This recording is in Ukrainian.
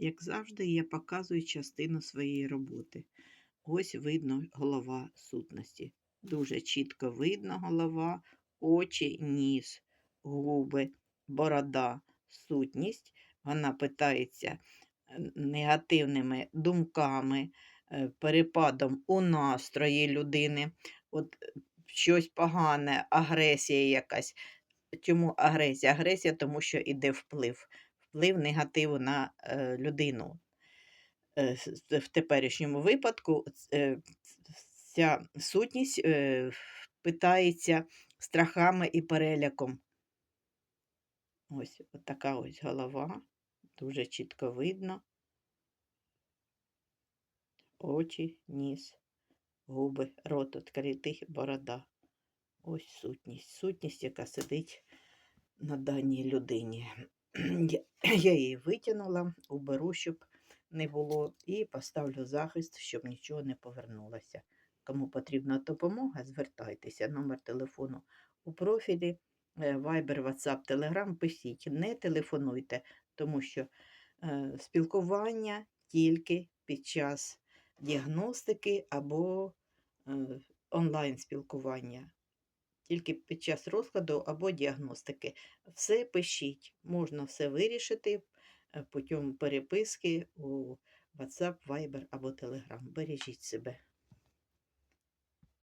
Як завжди, я показую частину своєї роботи. Ось видно голова сутності. Дуже чітко видно голова, очі, ніс, губи, борода, сутність. Вона питається негативними думками, е, перепадом у настрої людини. От е, щось погане, агресія якась. Чому агресія? Агресія, тому що іде вплив. Вплив негативу на е, людину. Е, В теперішньому випадку е, ця сутність питається страхами і переляком. Ось така ось голова, дуже чітко видно. Очі, ніс, губи, рот відкритий, борода. Ось сутність. Сутність, яка сидить на даній людині. Я, її витягнула, уберу, щоб не було, і поставлю захист, щоб нічого не повернулося. Кому потрібна допомога, звертайтеся. Номер телефону у профілі, е, Viber, WhatsApp, Telegram, пишіть, не телефонуйте, тому що е, спілкування тільки під час діагностики або е, онлайн спілкування. Тільки під час розкладу або діагностики. Все пишіть, можна все вирішити е, путем переписки у WhatsApp, Viber або Telegram. Бережіть себе.